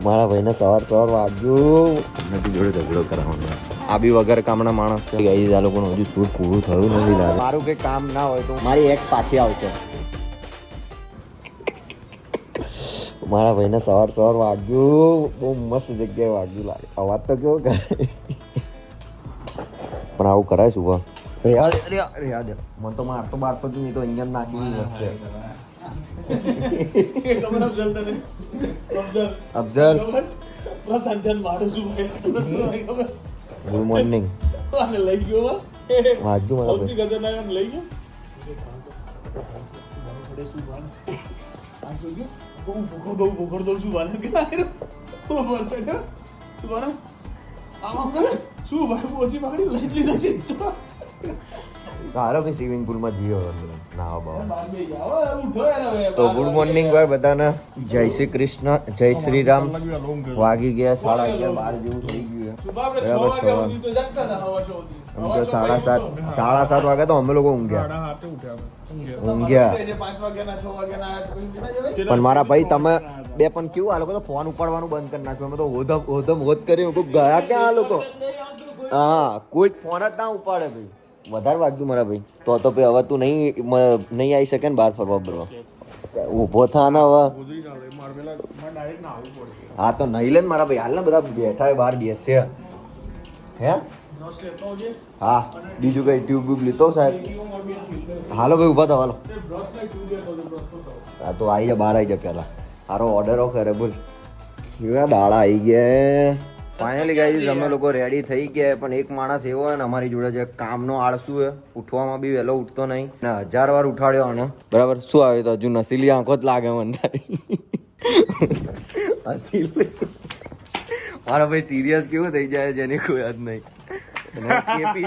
મારા ભાઈને સવાર સવાર વાગ્યું. નથી જોડે ઝઘડો કરાવવાનો આ બી વગર કામના માણસ છે. ગઈ આ લોકોનું હજુ શૂટ પૂરું થયું નથી લાગે મારું કંઈ કામ ના હોય તો મારી એક્સ પાછી આવશે. મારા ભાઈને સવાર સવાર વાગ્યું. બહુ મસ્ત જગ્યાએ વાગ્યું લાગે. અવાજ તો કેવો કરે? પણ આવું કરાય શું? યાદ યાદ યાદ મને તો મારતો મારતો જ નહીં તો અહીંયા નાખી વચ્ચે. ખબર અફઝલ તને? અફઝલ. અફઝલ. ખબર? પ્રશાંતન મારું શું ભાઈ? ગુડ મોર્નિંગ આને લઈ ગયો હો. મારા ભાઈ. ખતરનાક આમ લઈ ગયો. પડે શું ભાન આ જોયું બહુ ભૂખો બહુ ભૂખો દઉં છું ભાન કે આયરો બહુ બોલશે ને શું ભાન? આમ કરે? શું ભાઈ પહોંચી મારી લઈ લીધા છે. તો હાલો કે સ્વિમિંગ પુલમાં જીવો નાવા બાવા તો ગુડ મોર્નિંગ ભાઈ બધાને. જય શ્રી કૃષ્ણ જય શ્રી રામ. વાગી ગયા સાડા અગિયાર બાર જેવું થઈ ગયું બરાબર, સવાર. સાડા સાત વાગ્યા સાડા સાત વાગે તો અમે લોકો ઊંઘ્યા. ઊંઘ્યા? પણ મારા ભાઈ તમે બે પણ કેવું આ લોકો તો ફોન ઉપાડવાનું બંધ કરી નાખ્યું. અમે તો હોધમ હોધમ હોધ કરી ગયા ક્યાં આ લોકો? હા કોઈ ફોન જ ના ઉપાડે ભાઈ. વધારે વાગ્યું મારા ભાઈ. તો તો ભાઈ હવે તું નહીં નહીં આવી શકે ને બહાર ફરવા બરવા ઊભો થા ને હવે. હા તો નહીં લે ને મારા ભાઈ. હાલ ને બધા બેઠા હોય, બહાર બેસે. હે? હા. બીજું કઈ ટ્યુબ ટ્યુબ લીધો સાહેબ. હાલો ભાઈ, ઊભા થા, હાલો. હા તો આવી જા, બહાર આવી જા પેલા સારો ઓર્ડર ઓફ કરે બોલ. કેવા દાડા આવી ગયા ફાઇનલી ગાઈઝ અમે લોકો રેડી થઈ ગયા પણ એક માણસ એવો હોય ને અમારી જોડે જે કામનો આળસુ હે ઉઠવામાં બી વહેલો ઉઠતો નહીં ને હજાર વાર ઉઠાડ્યો આને. બરાબર શું આવે તો હજુ નસીલી આંખો જ લાગે મને મારા ભાઈ સિરિયસ કેવું થઈ જાય જેની કોઈ યાદ નહીં. કેપી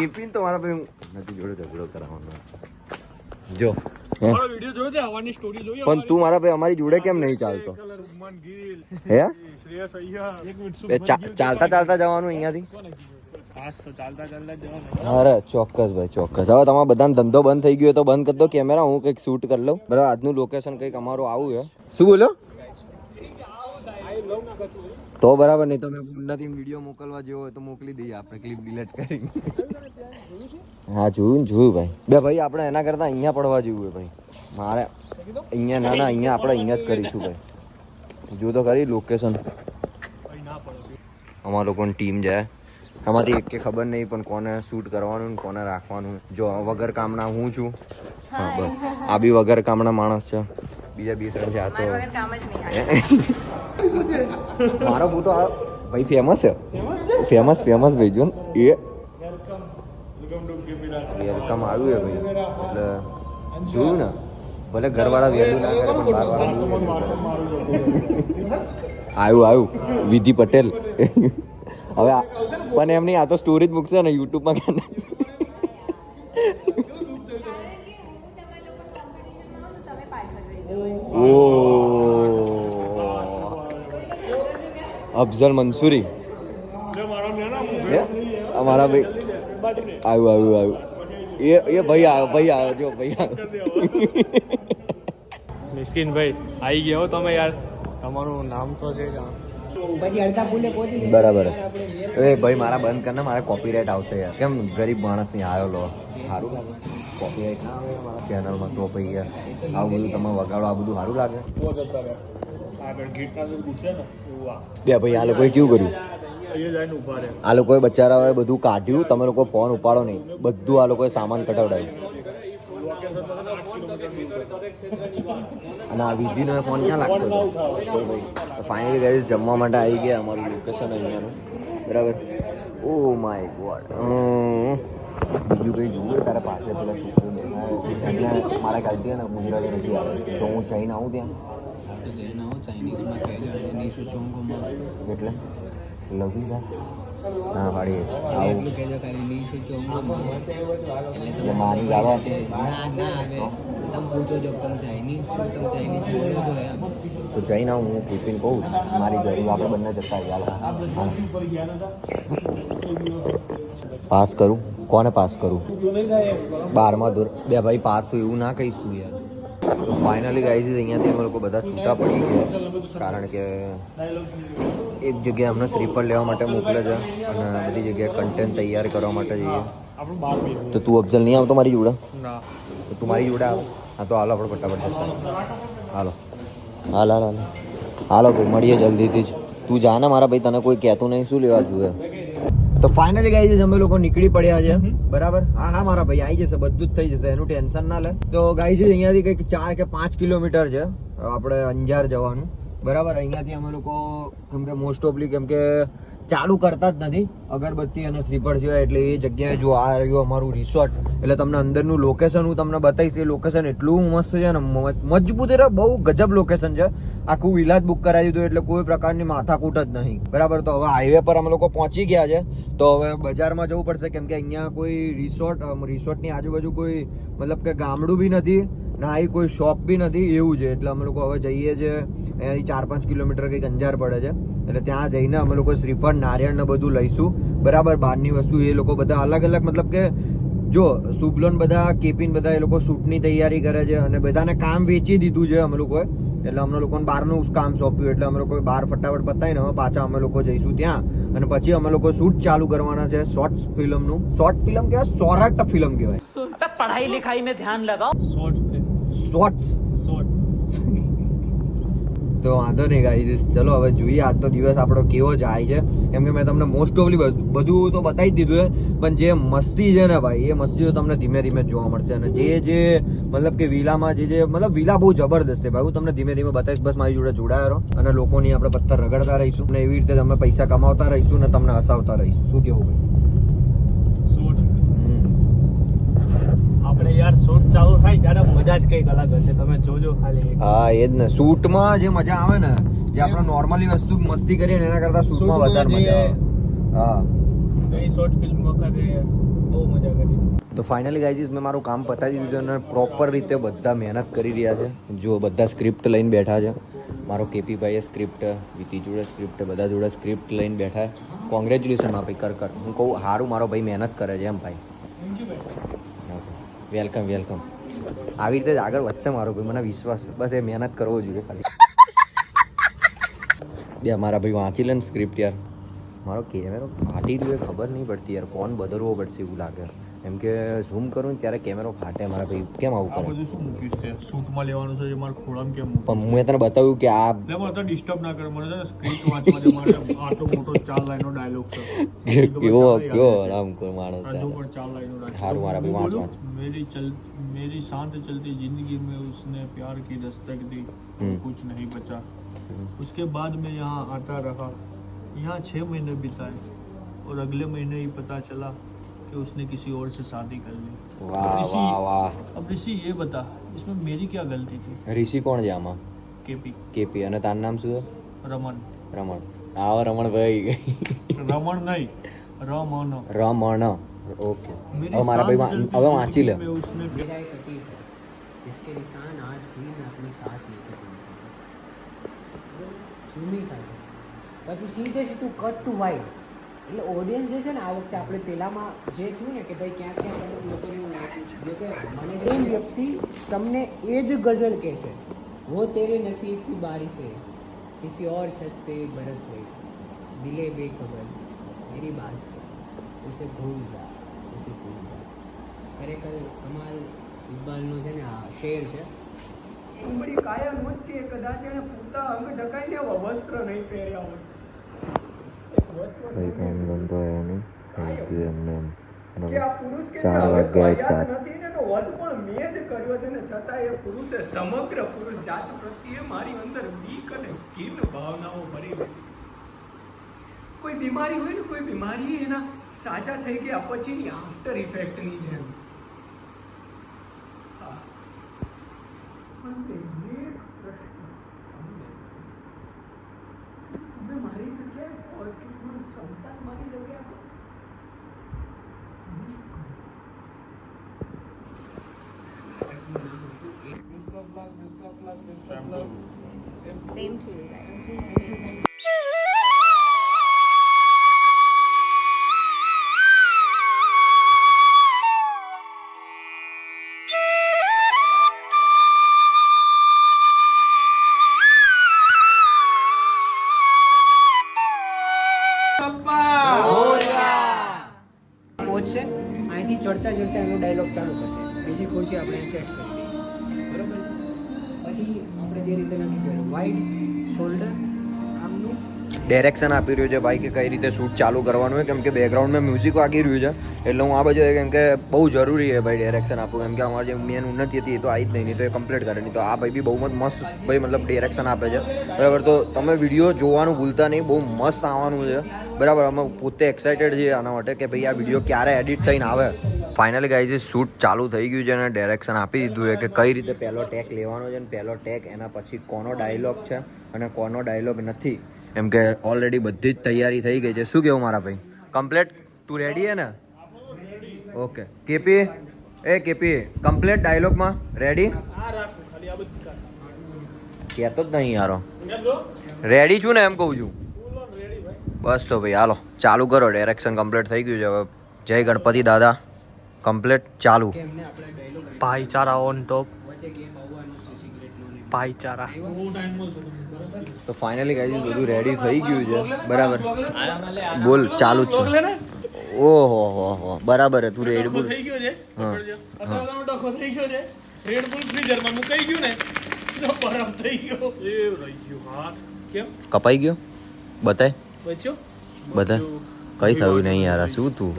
કેપ- તો મારા ભાઈ હું નથી જોડે ઝઘડો કરાવવાનો. જો. હે? મારો વીડિયો જોયો છે હવાની સ્ટોરી જોઈ પણ તું મારા ભાઈ અમારી જોડે કેમ નહીં ચાલતો? હે? ચાલતા ચાલતા જવાનું અહીંયાથી? ખાસ તો ચાલતા ચાલતા જવાનું. અરે ચોક્કસ ભાઈ ચોક્કસ. હવે તમારા બધાનો ધંધો બંધ થઈ ગયો હોય તો બંધ કરી દો. કેમેરા હું કંઈક શૂટ કરી લઉં. બરાબર આજનું લોકેશન કંઈક અમારું આવું છે. શું બોલો? તો બરાબર નહીં તમે ઉન્નતિ વીડિયો મોકલવા જેવો હોય તો મોકલી દઈએ. આપણે ક્લિપ ડિલીટ કરી. હા જોયું ને જોયું ભાઈ. બે ભાઈ આપણે એના કરતાં અહીંયા પડવા જેવું હોય ભાઈ. મારે અહીંયા ના ના અહીંયા આપણે અહીંયા જ કરીશું ભાઈ. જો તો ખરી લોકેશન અમારા લોકોની ટીમ જાય આમાંથી એક કે ખબર નહીં પણ કોને શૂટ કરવાનું ને કોને રાખવાનું. જો વગર કામના હું છું? હા બસ. આ બી વગર કામના માણસ છે. બીજા બે ત્રણ છે આ તો મારો ફોટો આ ભાઈ ફેમસ છે. ફેમસ ફેમસ ભાઈ જો એ વેલકમ આવ્યું છે ભાઈ. એટલે જોયું ને? ભલે ઘરવાળા વેલું ના કરે પણ. આવ્યું આવ્યું. વિધિ પટેલ. હવે પણ એમની આ તો સ્ટોરી જ મૂકશે ને યુટ્યુબમાં અફઝલ મંસૂરી? અમારા ભાઈ આવ્યું આવ્યું આવ્યું. એ એ ભાઈ આવ્યો ભાઈ આવ્યો જો ભાઈ આવ્યો મિસ્કિન ભાઈ આવી ગયો હો તમે યાર. તમારું નામ તો છે જ બરાબર. એ ભાઈ મારા બંધ કરને મારા કોપીરાઇટ આવશે યાર. કેમ ગરીબ માણસની આવ્યો લો. સારું લાગે. કોપીરાઇટ ના આવે મારા ચેનલમાં તો ભાઈ યાર. આવું બધું તમે વગાડો આ બધું સારું લાગે. બે ભાઈ આ લોકોએ કેવું કર્યું? આ લોકોએ બચારાઓએ બધું કાઢ્યું તમે લોકો ફોન ઉપાડો નહીં. બધું આ લોકોએ સામાન કટાવડાવ્યું અને આ વિધિનો ફોન ક્યાં લાગતો હતો? ફાઇનલી ગાઈઝ જમવા માટે આવી ગયા અમારું લોકેશન અહીંયાનું. બરાબર? ઓ માય ગોડ બીજું કંઈ જોયું તારે પાસે પેલા મારા ખ્યાલથી છે ને ગુજરાતી નથી આવે તો હું જઈને આવું ત્યાં? જઈને આવું ચાઇનીઝમાં કહેજો અને નીશુ ચોંગોમાં એટલે? લગી ના આવું. એટલું કહેજો ખાલી નીશુ ચોંગોમાં એટલે એટલે મારી આવે ના ના તમે પૂછો જો તમે ચાઇનીઝ છો તમે ચાઇનીઝ બોલો છો એમ. તો જઈને આવું હું ટિફિન કહું. મારી ઘરે આપણે બંને જતા. પાસ કરું? કોને પાસ કરું? બારમા ધોર બે ભાઈ પાસ એવું ના કહીશું યાર. ફાઇનલી ગાઈઝ અહીંયાથી અમે લોકો બધા છૂટા પડી ગયા. કારણ કે એક જગ્યાએ અમને શ્રીફળ લેવા માટે મોકલે છે અને બધી જગ્યાએ કન્ટેન્ટ તૈયાર કરવા માટે જઈએ. તો તું અફઝલ નહીં આવતો મારી જોડે? ના. તો તું મારી જોડે આવ. હા તો હાલો આપણે ફટાફટ હાલો. હાલ હાલ હાલો. હાલો ભાઈ મળીએ જલ્દીથી જ. તું જા ને મારા ભાઈ તને કોઈ કહેતું નહીં શું લેવા જોઈએ તો ફાઇનલી ગાઈ અમે લોકો નીકળી પડ્યા છે બરાબર? હા હા મારા ભાઈ આવી જશે બધું જ થઈ જશે એનું ટેન્શન ના લે. તો ગાઈઝ અહીંયાથી કંઈક ચાર કે પાંચ કિલોમીટર છે આપણે અંજાર જવાનું. બરાબર? અહીંયાથી અમે લોકો કેમ કે મોસ્ટ ઓફલી કેમ કે ચાલુ કરતા જ નથી. અગરબત્તી અને શ્રીફળ સિવાય એટલે એ જગ્યાએ જો આ રહ્યું અમારું રિસોર્ટ એટલે તમને અંદરનું લોકેશન હું તમને બતાવીશ. એ લોકેશન એટલું મસ્ત છે ને મજબૂત એટલે બહુ ગજબ લોકેશન છે. આખું વિલા બુક કરાવી દીધું એટલે કોઈ પ્રકારની માથાકૂટ જ નહીં. બરાબર? તો હવે હાઈવે પર અમે લોકો પહોંચી ગયા છે. તો હવે બજારમાં જવું પડશે. કેમ કે અહીંયા કોઈ રિસોર્ટ રિસોર્ટની આજુબાજુ કોઈ, મતલબ કે ગામડું બી નથી, ના એ કોઈ શોપ બી નથી, એવું છે. એટલે અમે લોકો હવે જઈએ છીએ ચાર પાંચ કિલોમીટર કંઈક અંજાર પડે છે. એટલે ત્યાં જઈને અમે લોકો શ્રીફળ, નારિયેળ ને બધું લઈશું. બરાબર? બહારની વસ્તુ એ લોકો બધા અલગ અલગ, મતલબ કે જો, શુભલોન બધા, કેપીન બધા એ લોકો શૂટની તૈયારી કરે છે અને બધાને કામ વેચી દીધું છે અમે લોકોએ. એટલે અમને લોકોને બહારનું કામ સોંપ્યું. એટલે અમે લોકોએ બહાર ફટાફટ પતાવીને અમે પાછા અમે લોકો જઈશું ત્યાં. અને પછી અમે લોકો શૂટ ચાલુ કરવાના છે શોર્ટ ફિલ્મનું. શોર્ટ ફિલ્મ કેવાય સોરાટ ફિલ્મ કહેવાય. પઢાઈ લિખાઈ ને ધ્યાન લગાવ. Short shorts. તો વાંધો નહીં ગાઈઝ ચલો, હવે જોઈએ આજનો દિવસ આપણો કેવો જાય છે. કેમ કે મેં તમને મોસ્ટ ઓફલી બધું તો બતાવી જ દીધું છે, પણ જે મસ્તી છે ને ભાઈ, એ મસ્તી તો તમને ધીમે ધીમે જોવા મળશે. અને જે જે, મતલબ કે વિલામાં જે જે, મતલબ વિલા બહુ જબરદસ્ત છે ભાઈ. હું તમને ધીમે ધીમે બતાવીશ, બસ મારી જોડે જોડાયો રહો. અને લોકોની આપણે પથ્થર રગડતા રહીશું. અને એવી રીતે તમે પૈસા કમાવતા રહીશું અને તમને હસાવતા રહીશું. શું કેવું ભાઈ શોર્ટ હમ. આપણે યાર શૂટ ચાલુ થાય ત્યારે મજા જ કંઈક અલગ હશે. તમે જોજો ખાલી હા એ જ ને. શૂટમાં જે મજા આવે ને જે આપણે નોર્મલી વસ્તુ મસ્તી કરીએ ને એના કરતા શૂટમાં વધારે મજા આવે. હા. એ શોર્ટ ફિલ્મ વખતે બહુ મજા કરી. તો ફાઇનલી ગાઈઝીસ મેં મારું કામ પતાવી દીધું અને પ્રોપર રીતે બધા મહેનત કરી રહ્યા છે. જો બધા સ્ક્રિપ્ટ લઈને બેઠા છે. મારો કેપી ભાઈએ સ્ક્રિપ્ટ વિતી જોડે સ્ક્રિપ્ટ બધા જોડે સ્ક્રિપ્ટ લઈને બેઠા કોંગ્રેચ્યુલેશન મારા ભાઈ કર કર. હું કહું સારું મારો ભાઈ મહેનત કરે છે એમ ભાઈ. Welcome welcome. આવી રીતે જ આગળ વધશે મારો ભાઈ, મને વિશ્વાસ બસ એ મહેનત કરવો જોઈએ ખાલી. બે, મારા ભાઈ વાંચી લે સ્ક્રિપ્ટ યાર. મારો કેમેરો ફાટી એ ખબર નહીં પડતી યાર ફોન બદલવો પડશે એવું લાગે. એમ કે ઝૂમ કરું ને ત્યારે કેમેરો ફાટે મારા ભાઈ કેમ આવું આ કરે બધું શું મૂક્યું છે શૂટમાં લેવાનું છે એ મારે ખોળામ કેમ પણ મેં તને બતાવ્યું કે આ એટલે મને તો ડિસ્ટર્બ ના કરે મને છે ને સ્ક્રિપ્ટ વાંચવા દે મારે આટલો મોટો ચાર લાઈનનો ડાયલોગ છે કેવો કેવો આરામ કર માણસ હજુ યાર. પણ ચાર લાઈનનો dialogue. હારું મારા ભાઈ, વાંચ, બોલું? વાંચ. मेरी चल मेरी शांत चलती जिंदगी में उसने प्यार की दस्तक दी हम्म। कुछ नहीं बचा उसके बाद मैं यहाँ आता रहा यहाँ छः महीने बिताए और अगले महीने ही पता चला कि उसने किसी और से शादी कर ली વાહ ऋषि વાહ વાહ अब ऋषि ये बता इसमें मेरी क्या गलती थी ઋષિ કોણ છે આમાં केपी કેપી અને તારું નામ શું છે रमन રમણ આવો રમણભાઈ रमन नहीं रमन રમણ ઓકે मेरी હવે મારા ભાઈ शांत વા- चलती હવે વાંચી લે जिंदगी में उसने प्यार- मेरा एक अतीत है जिसके निशान आज भी मैं अपने साथ लेकर घूमता हूँ ઝૂમિંગ થશે પછી સીધે સીધું કટ ટુ વાઇડ એટલે ઓડિયન્સ જે છે ને આ વખતે આપણે પહેલામાં જે થયું ને કે ભાઈ ક્યાં ક્યાં તમે લોકોને એવું લાગ્યું કે મને એ વ્યક્તિ તમને એ જ ગઝલ કહે છે. વો તેરે નસીબથી બારિશ હે. કિસી ઓર છત પે બરસ ગઈ દિલે બેખબર. મેરી બાત છે ઉસે ભૂલ જા. ઉસે ભૂલ જા. ખરેખર કમાલ ઇકબાલનો છે ને આ શેર છે. ઉમરી કાયમ જ કે કદાચ એને પૂરતા અંગ ઢકાઈને વસ્ત્ર નહીં પહેર્યા હોય. ભાઈ કામ ધંધો એ નહીં એમને કે આ પુરુષ ચાર વાગ્યા ચાર. નથી ને એનો વધ પણ મેં જ કર્યો છે ને છતાં એ પુરુષે સમગ્ર પુરુષ જાત પ્રત્યે મારી અંદર બીક અને કીન ભાવનાઓ ભરી કોઈ બીમારી હોય ને, કોઈ બીમારી એના સાજા થઈ ગયા પછીની આફ્ટર ઇફેક્ટની જેમ luck, best of luck, best of luck. Same to you guys. Wide direction આપી રહ્યું છે ભાઈ કે કઈ રીતે શૂટ ચાલુ કરવાનું હોય કેમ કે બેકગ્રાઉન્ડમાં મ્યુઝિક વાગી રહ્યું છે. એટલે હું આ બાજુ કેમ કે બહુ જરૂરી છે ભાઈ ડાયરેક્શન આપવું. કેમ કે અમારી જે મેન ઉન્નતિ હતી એ તો આવી જ નહીં તો એ કમ્પ્લીટ કરે. નહીં તો આ ભાઈ બી બહુ મસ્ત ભાઈ મતલબ ડાયરેક્શન આપે છે. બરાબર, તો તમે વીડિયો જોવાનું ભૂલતા નહીં. બહુ મસ્ત આવવાનું છે. બરાબર, અમે પોતે એક્સાઇટેડ છીએ આના માટે કે ભાઈ આ વીડિયો ક્યારે એડિટ થઈને આવે. ફાઇનલી ગાઈ શૂટ ચાલુ થઈ ગયું છે અને ડાયરેક્શન આપી દીધું છે કે કઈ રીતે પહેલો ટેક લેવાનો છે અને પહેલો ટેક એના પછી કોનો ડાયલોગ છે અને કોનો ડાયલોગ નથી. એમ કે ઓલરેડી બધી જ તૈયારી થઈ ગઈ છે. શું કેવું મારા ભાઈ? કમ્પ્લેટ તું રેડી હે ને? ઓકે કેપી એ કેપી કમ્પ્લેટ ડાયલોગમાં રેડી કહેતો જ નહીં યારો. રેડી છું ને એમ કહું છું. બસ તો ભાઈ, હાલો. ચાલુ કરો. ડાયરેક્શન કમ્પ્લીટ થઈ ગયું છે. હવે જય ગણપતિ દાદા. કમ્પ્લીટ ચાલુ. ભાઈચારા ઓન ટોપ ભાઈચારા. તો ફાઇનલી ગાઈઝ બધું રેડી થઈ ગયું છે. બરાબર. બોલ ચાલુ જ છે. ઓહો હો હો. બરાબર હે તું રેડી બોલ થઈ ગયો છે. ડખો થઈ ગયો છે. રેડ બુલ ફ્રીઝરમાં મુકાઈ ગયું ને તો બરફ થઈ ગયો. એ રહી ગયો હા કેમ? કપાઈ ગયો? બતાય. બચ્યો? બતાય. કઈ થયું નહીં યાર શું તું?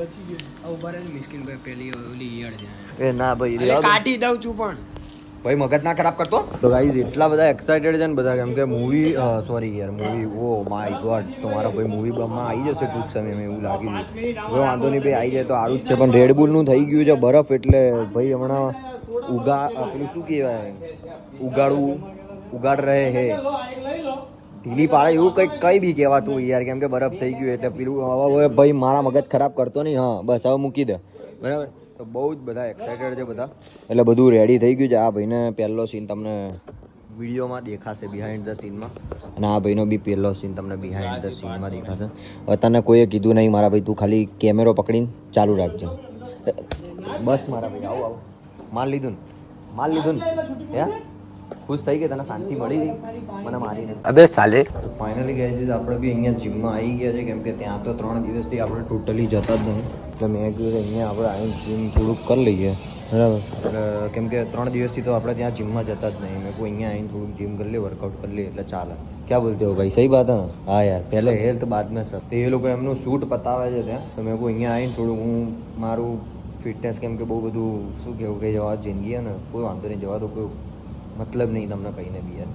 એ ના ભાઈ કાઢી દઉં છું પણ. ભાઈ મગજ ના ખરાબ કરતો? તો ગાઈઝ એટલા બધા એક્સાઇટેડ છે ને બધા કેમ કે મૂવી સોરી યાર મૂવી ઓ માય ગોડ તમારા ભાઈ મૂવી બમમાં આવી જશે ટૂંક સમયમાં એવું લાગી ગયું હવે વાંધો નહીં ભાઈ આવી જાય તો સારું જ છે પણ રેડનું થઈ ગયું છે બરફ એટલે ભાઈ હમણાં ઉગા આપણું શું કહેવાય? ઉગાડવું ઉગાડ રહે હે. ઢીલી પાડે એવું કંઈક કઈ બી કહેવાતું હોય યાર કેમ કે બરફ થઈ ગયું એટલે પેલું હવે હવે ભાઈ મારા મગજ ખરાબ કરતો નહીં હા બસ હવે મૂકી દે. બરાબર? તો બહુ જ બધા એક્સાઇટેડ છે બધા. એટલે બધું રેડી થઈ ગયું છે. આ ભાઈને પહેલો સીન તમને વિડીયોમાં દેખાશે બિહાઇન્ડ ધ સીનમાં અને આ ભાઈનો બી પહેલો સીન તમને બિહાઇન્ડ ધ સીનમાં દેખાશે. હવે તને કોઈએ કીધું નહીં મારા ભાઈ તું ખાલી કેમેરો પકડીને ચાલુ રાખજો. બસ મારા ભાઈ આવું આવું. માલ લીધું ને? માલ લીધું ને? હે? ખુશ થઈ ગઈ તને શાંતિ મળી ગઈ? મને મારીને અબે સાલે. ફાઇનલી ગાઈઝ આપણે બી અહીંયા જીમમાં આવી ગયા છે કેમ કે ત્યાં તો ત્રણ દિવસથી આપણે ટોટલી જતા જ નહીં. એટલે મેં કીધું અહીંયા આપણે આવીને જીમ થોડુંક કરી લઈએ. બરાબર. એટલે કેમ કે ત્રણ દિવસથી તો આપણે ત્યાં જીમમાં જતા જ નહીં. મેં કહું અહીંયા આવીને થોડુંક જીમ કરી લઈએ વર્કઆઉટ કરી લઈએ એટલે ચાલે. ક્યાં બોલતે હો ભાઈ? સહી બાત હા યાર પહેલે હેલ્થ બાદ મેં સર. તો એ લોકો એમનું શૂટ પતાવે છે ત્યાં. તો મેં કોઈ અહીંયા આવીને થોડું હું મારું ફિટનેસ કેમ કે બહુ બધું શું કહેવું કે જવા જિંદગી ને કોઈ વાંધો નહીં જવા દો કોઈ મતલબ નહીં તમને કહીને બી યાર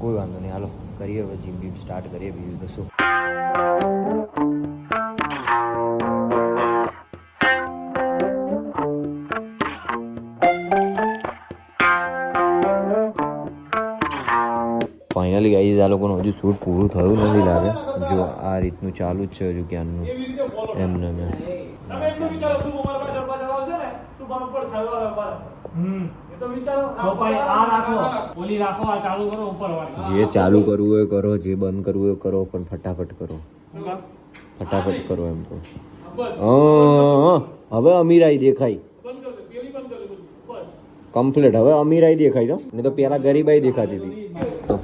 કોઈ વાંધો નહીં. હાલો કરીએ હવે જીમ બીમ સ્ટાર્ટ કરીએ. બીજું તો શું? ફાઇનલી ગાઈઝ આ લોકોનું હજુ શૂટ પૂરું થયું નથી લાગે. જો આ રીતનું ચાલુ જ છે હજુ ક્યાંનું એમને મેં એ જે ચાલુ કરવું હોય કરો જે બંધ કરવું હોય કરો પણ ફટાફટ કરો. ફટાફટ કરો એમ તો. હા, હવે અમીરાઈ દેખાય. કમ્પ્લીટ. હવે અમીરાઈ દેખાય તો નહીં તો પેલા ગરીબાઈ દેખાતી હતી.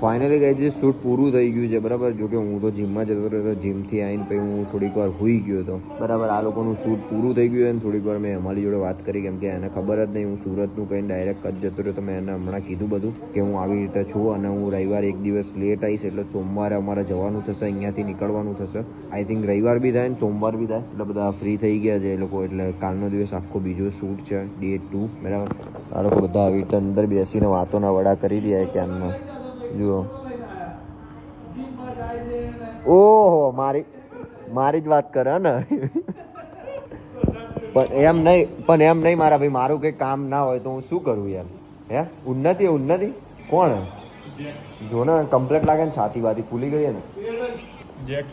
ફાઇનલી ગઈ જે શૂટ પૂરું થઈ ગયું છે, બરાબર? જો કે હું તો જીમમાં જતો રહ્યો જીમથી આવીને પછી હું થોડીક વાર હોઈ ગયો હતો બરાબર, આ લોકોનું શૂટ પૂરું થઈ ગયું અને થોડીક વાર મેં અમારી જોડે વાત કરી, કેમ કે એને ખબર જ નહીં, હું સુરતનું કંઈ ડાયરેક્ટ જ જતો રહ્યો તો મેં એને હમણાં કીધું બધું કે હું આવી રીતે છું અને હું રવિવાર એક દિવસ લેટ આવીશ, એટલે સોમવારે અમારે જવાનું થશે, અહીંયાથી નીકળવાનું થશે. આઈ થિંક રવિવાર બી થાય ને સોમવાર બી થાય, એટલે બધા ફ્રી થઈ ગયા છે એ લોકો, એટલે કાલનો દિવસ આખો બીજો શૂટ છે ડે ટુ બરાબર? આ લોકો બધા આવી રીતે અંદર બેસીને વાતોના વડા કરી રહ્યા ક્યારના જુઓ. ઓહો મારી મારી જ વાત કરે ને? પણ એમ નહીં પણ એમ નહીં મારા ભાઈ મારું કંઈ કામ ના હોય તો હું શું કરું યાર? હે? ઉન્નતિ ઉન્નતિ? કોણ જો ને કમ્પ્લેટ લાગે ને છાતી વાતી ફૂલી ગઈ ને. જેક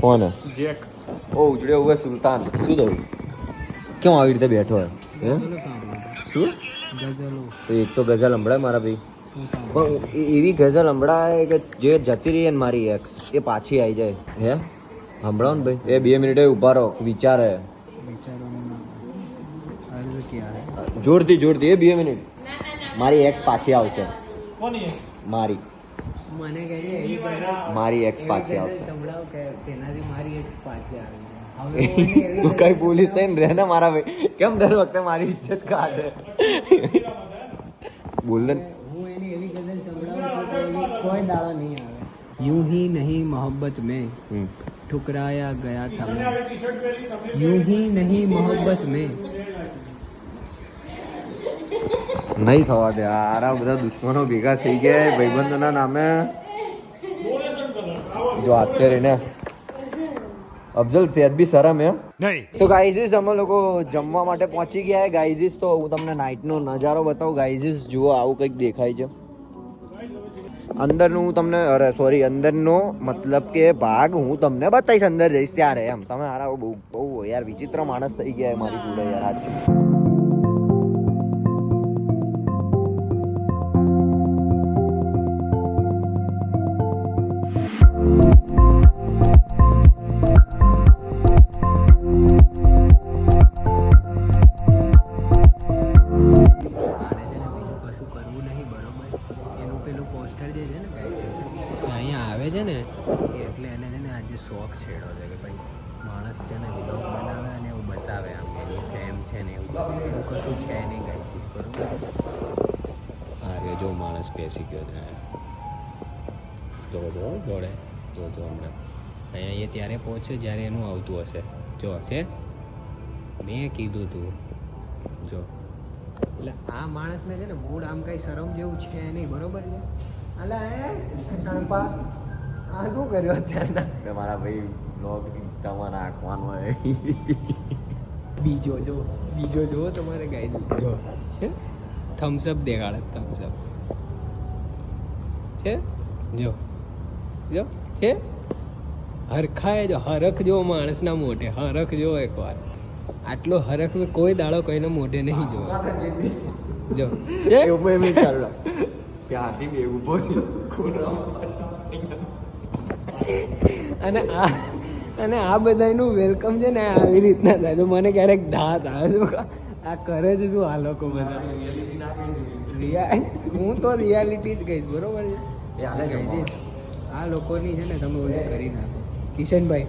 કોણ? જેક. ઓ ઉજડે હુએ સુલતાન. શું દઉં કેમ આવી રીતે બેઠો હે? શું? ગઝલો. એક તો ગઝલ સંભળાય મારા ભાઈ. પણ એવી ગઝલ સંભળાય કે જે જતી રહી ને મારી એક્સ એ પાછી આવી જાય. હે? સંભળાવો ને ભાઈ. એ બે મિનિટે ઊભા રહો વિચારે. જોડતી જોડતી જોરથી જોરથી એ બે મિનિટ. મારી એક્સ પાછી આવશે. મારી. મને મારી એક્સ પાછી આવશે. સંભળાવો કે તેનાથી મારી પાછી આવે તું કઈ પોલીસ થઈને રહે ને મારા ભાઈ. કેમ દર વખતે મારી ઇજ્જત કાઢે? બોલ ને. હું એની એવી ગઝલ સંભળાવું છું કે એવી કોઈ દાડો નહીં આવે यूं ही नहीं मोहब्बत में હમ. ठुकराया गया था मैं यूं ही नहीं मोहब्बत में નહીં થવા દે આરા બધા દુશ્મનો ભેગા થઈ ગયા ભાઈબંધોના નામે જો અત્યારે ને અફઝલ સેહત બી શરમ એમ તો ગાઈઝીસ અમે લોકો જમવા માટે પહોંચી ગયા ગાઈઝીસ તો હું તમને નાઇટનો નજારો બતાવું. ગાઈઝીસ જુઓ આવું કંઈક દેખાય છે. અંદરનું હું તમને અરે સોરી અંદરનો મતલબ કે ભાગ હું તમને બતાવીશ. અંદર જઈશ ત્યારે એમ. તમે હારા બહુ બહુ યાર. વિચિત્ર માણસ થઈ ગયા મારી જોડે યાર આજ આવે છે ને એટલે એને છે ને આજે શોખ છેડો છે કે ભાઈ માણસ છે ને વિલોગ બનાવે અને એવું બતાવે આમ એનું ફેમ છે ને એવું એવું કશું છે નહીં કંઈ બરોબર? આ જો માણસ બેસી ગયો છે. જો જો જોડે જો જો હમણાં. અહીંયા એ ત્યારે પહોંચશે જ્યારે એનું આવતું હશે. જો છે? મેં કીધું તું. જો. એટલે આ માણસને છે ને મૂળ આમ કાંઈ શરમ જેવું છે નહીં બરોબર છે? અલા એ શાંપા આ શું કર્યું અત્યારના? મારા ભાઈ બ્લોગ ઇન્સ્ટામાં નાખવાનો હોય. બીજો જો બીજો જો તમારે ગાઈ જો છે? થમ્સ અપ દેખાડે થમ્સઅપ છે? જો જો છે? હરખાય જો હરખ જો માણસના મોઢે હરખ જો એકવાર. આટલો હરખ મેં કોઈ દાડો કોઈના મોઢે નહીં જોયો જો? એવું એમ વિચારું કે હાથી ઊભો અને આ અને આ બધાનું વેલકમ છે ને આવી રીતના થાય. તો મને ક્યારેક દાંત આવે છે. આ કરે છે શું આ લોકો બધા? રિયા હું તો રિયાલિટી જ કહીશ બરોબર છે. આ લોકોની છે ને તમે ઓલું કરી નાખો. કિશનભાઈ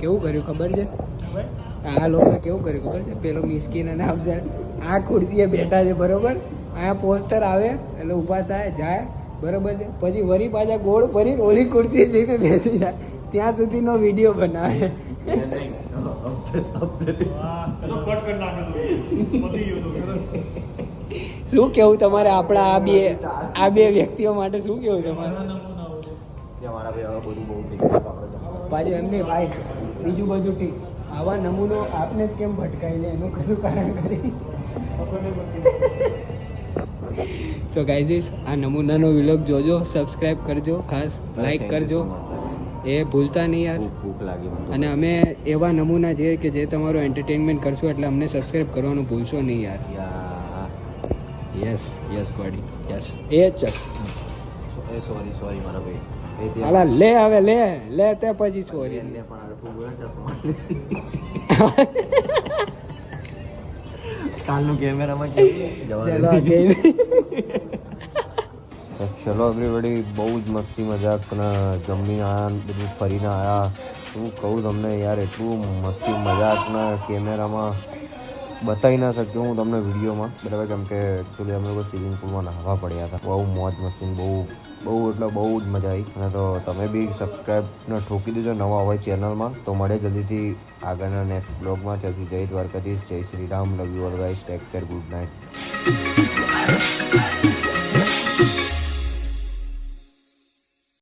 કેવું કર્યું ખબર છે? આ લોકોએ કેવું કર્યું ખબર છે? પેલો મિસ્કીન અને અફઝલ આ ખુરશીએ બેઠા છે બરોબર? અહીંયા પોસ્ટર આવે એટલે ઊભા થાય જાય. બરોબર છે? પછી વરી પાછા ગોળ ફરી ઓલી ખુરશીએ જઈને બેસી જાય. ત્યાં સુધીનો વીડિયો બનાવે. શું કેવું તમારે આપણા આ બે આ બે વ્યક્તિઓ માટે શું કેવું તમારે? પાછું એમની વાઈફ બીજું બધું ઠીક. આવા નમૂનો આપને જ કેમ ભટકાઈ લે? એનું કશું કારણ કરી? તો ગાઈઝીસ આ નમૂનાનો વિલોગ જોજો સબસ્ક્રાઇબ કરજો ખાસ લાઈક કરજો. એ ભૂલતા નહીં યાર. ભૂખ લાગી અને અમે એવા નમૂના છે કે જે તમારું એન્ટરટેનમેન્ટ કરશું એટલે અમને સબસ્ક્રાઇબ કરવાનું ભૂલશો નહીં યાર. યસ યસ બોડી યસ એ ચક એ સોરી સોરી મારા ભાઈ. હાલા લે હવે લે. લે તે પછી સોરી લે પણ ચશ્મા કાલનું કેમેરામાં ચલો એવરીબડી બહુ જ મસ્તી મજાક ને જમીને આયા બધું ફરીને આયા. શું કહું તમને યાર એટલું મસ્તી મજાક ને કેમેરામાં બતાવી ના શક્યો હું તમને વિડીયોમાં. બરાબર કેમ કે એકચ્યુઅલી અમે લોકો સ્વિમિંગ પુલમાં નાહવા પડ્યા હતા. બહુ મોજ મસ્તી બહુ બહુ એટલે બહુ જ મજા આવી અને તો તમે બી સબસ્ક્રાઈબ ને ઠોકી દેજો નવા હોય ચેનલમાં તો મળે જલ્દીથી આગળના નેક્સ્ટ બ્લોગમાં ત્યાંથી જય દ્વારકાધીશ. જય Shri Ram. Love you all guys take care good night